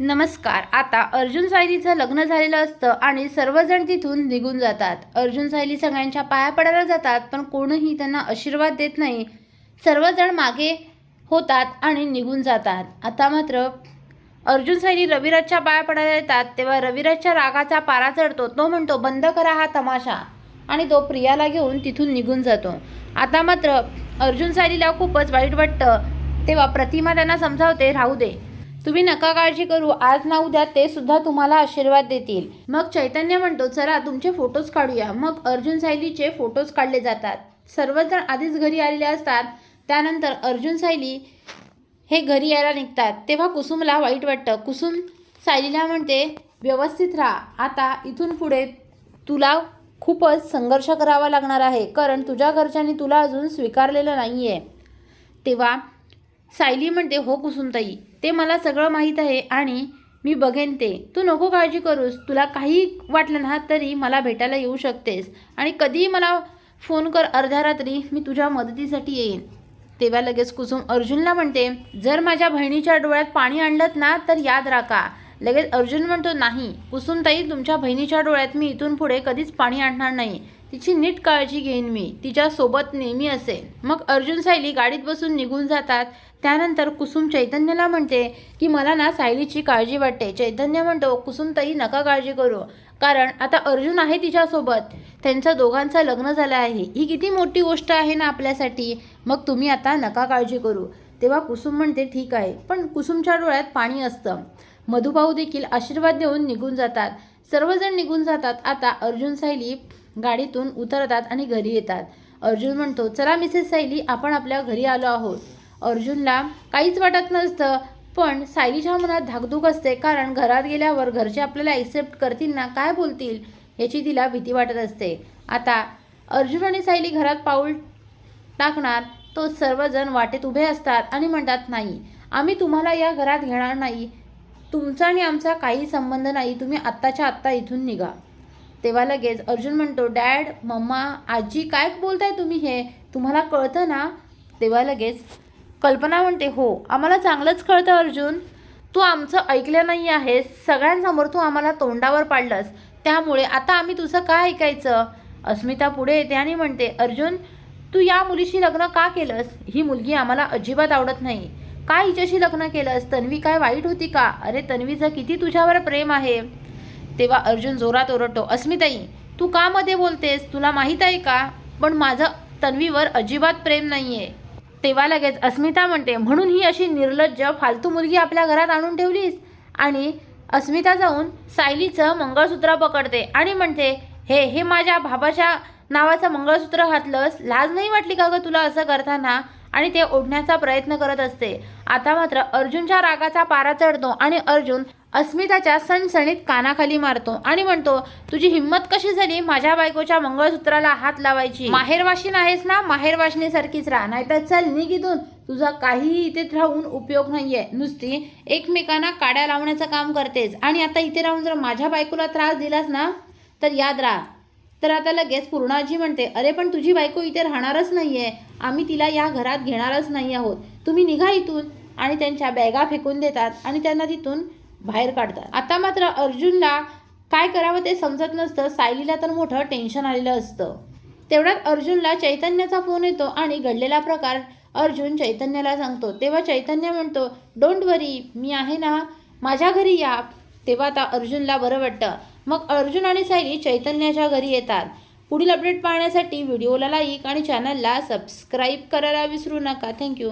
नमस्कार. आता अर्जुन सायलीचं लग्न झालेलं असतं आणि सर्वजण तिथून निघून जातात. अर्जुन सायली सगळ्यांच्या पाया पडायला जातात पण कोणीही त्यांना आशीर्वाद देत नाही. सर्वजण मागे होतात आणि निघून जातात. आता मात्र अर्जुन सायली रविराजच्या पाया पडायला येतात तेव्हा रविराजच्या रागाचा पारा चढतो. तो म्हणतो बंद करा हा तमाशा. आणि तो प्रियाला घेऊन तिथून निघून जातो. आता मात्र अर्जुन सायलीला खूपच वाईट वाटतं. तेव्हा प्रतिमा त्यांना समजावते राहू दे. तुम्ही नका काळजी करू. आज ना उद्या ते सुद्धा तुम्हाला आशीर्वाद देतील. मग चैतन्य म्हणतो चला तुमचे फोटोज काढूया. मग अर्जुन सायलीचे फोटोज काढले जातात. सर्वजण आधीच घरी आलेले असतात. त्यानंतर अर्जुन सायली हे घरी यायला निघतात. तेव्हा कुसुमला वाईट वाटतं. कुसुम सायलीला म्हणते व्यवस्थित राहा. आता इथून पुढे तुला खूपच संघर्ष करावा लागणार आहे. कारण तुझ्या घरच्यांनी तुला अजून स्वीकारलेलं नाही आहे तेव्हा सायली म्हणते हो कुसुमताई ते मला सगळं माहीत आहे आणि मी बघेन ते. तू नको काळजी करूस. तुला काही वाटलं ना तरी मला भेटायला येऊ शकतेस. आणि कधीही मला फोन कर अर्ध्या रात्री मी तुझ्या मदतीसाठी येईन. तेव्हा लगेच कुसुम अर्जुनला म्हणते जर माझ्या बहिणीच्या डोळ्यात पाणी आणलं ना तर याद राखा. लगेच अर्जुन म्हणतो नाही कुसुमताई तुमच्या बहिणीच्या डोळ्यात मी इथून पुढे कधीच पाणी आणणार नाही. तिची नीट काळजी घेईन मी तिच्यासोबत नेहमी असेल मग अर्जुन सायली गाडीत बसून निघून जातात. त्यानंतर कुसुम चैतन्याला म्हणते की मला ना सायलीची काळजी वाटते. चैतन्य म्हणतो कुसुमताई नका काळजी करू. कारण आता अर्जुन आहे तिच्यासोबत. त्यांचं दोघांचं लग्न झालं आहे. ही किती मोठी गोष्ट आहे ना आपल्यासाठी. मग तुम्ही आता नका काळजी करू. तेव्हा कुसुम म्हणते ठीक आहे. पण कुसुमच्या डोळ्यात पाणी असतं. मधुभाऊ देखील आशीर्वाद देऊन निघून जातात. सर्वजण निघून जातात. आता अर्जुन सायली गाडीतून उतरतात आणि घरी येतात. अर्जुन म्हणतो चला मिसेस सायली आपण आपल्या घरी आलो आहोत. अर्जुनला काहीच वाटत नसतं पण सायलीच्या मनात धाकधूक असते कारण घरात गेल्यावर घरचे आपल्याला ॲक्सेप्ट करतील ना काय बोलतील याची तिला भीती वाटत असते. आता अर्जुन आणि सायली घरात पाऊल टाकणार तो सर्वजण वाटेत उभे असतात आणि म्हणतात नाही आम्ही तुम्हाला या घरात घेणार नाही. तुमचा आणि आमचा काही संबंध नाही तुम्ही आत्ताच्या आत्ता इथून निघा. तेव्हा लगेच अर्जुन म्हणतो डॅड मम्मा आजी काय बोलताय तुम्ही हे? तुम्हाला कळतं ना? तेव्हा लगेच कल्पना म्हणते हो आम्हाला चांगलंच कळतं अर्जुन. तू आमचं ऐकलं नाही आहेस. सगळ्यांसमोर तू आम्हाला तोंडावर पाडलंस. त्यामुळे आता आम्ही तुझं काय ऐकायचं? अस्मिता पुढे येते आणि म्हणते अर्जुन तू या मुलीशी लग्न का केलंस? ही मुलगी आम्हाला अजिबात आवडत नाही. का हिच्याशी लग्न केलंस? तन्वी काय वाईट होती का? अरे तन्वीचं किती तुझ्यावर प्रेम आहे. तेव्हा अर्जुन जोरात ओरडतो अस्मिताई तू का मध्ये बोलतेस? तुला माहीत आहे का? पण माझं तन्वीवर अजिबात प्रेम नाही आहे तेव्हा लगेच अस्मिता म्हणते म्हणून ही अशी निर्लज्ज फालतू मुलगी आपल्या घरात आणून ठेवलीस? आणि अस्मिता जाऊन सायलीचं मंगळसूत्र पकडते आणि म्हणते हे हे माझ्या भाबाच्या नावाचं मंगळसूत्र घातलंस? लाज नाही वाटली का गं तुला असं करताना? आणि ते ओढण्याचा प्रयत्न करत असते. आता मात्र अर्जुनच्या रागाचा पारा चढतो आणि अर्जुन अस्मिताच्या सणसणीत कानाखाली मारतो आणि म्हणतो तुझी हिंमत कशी झाली? माझ्या बायकोच्या मंगळसूत्राला हात लावायची. माहेरवाशीन आहेस ना? माहेरवाशिनीसारखीच राहा. नाहीतर चल निघ तुझा काहीही इथे राहून उपयोग नाहीये. नुसती एकमेकांना काड्या लावण्याचं काम करतेस. आणि आता इथे राहून जर माझ्या बायकोला त्रास दिलास ना तर याद राहा. तर आता लगेच पूर्णाजी म्हणते अरे पण तुझी बायको इथे राहणारच नाही आहे आम्ही तिला या घरात घेणारच नाही आहोत. तुम्ही निघा इथून. आणि त्यांच्या बॅगा फेकून देतात आणि त्यांना तिथून बाहेर काढतात. आता मात्र अर्जुनला काय करावं ते समजत नसतं. सायलीला तर मोठं टेन्शन आलेलं असतं. तेवढ्यात अर्जुनला चैतन्याचा फोन येतो आणि घडलेला प्रकार अर्जुन चैतन्याला सांगतो. तेव्हा चैतन्य म्हणतो डोंट वरी मी आहे ना. माझ्या घरी या. तेव्हा आता अर्जुनला बरं वाटतं. मग अर्जुन आणि सायली चैतन्याच्या घरी येतात. पुढील अपडेट पाहण्यासाठी व्हिडिओला लाईक आणि चॅनलला सबस्क्राईब करायला विसरू नका. थँक्यू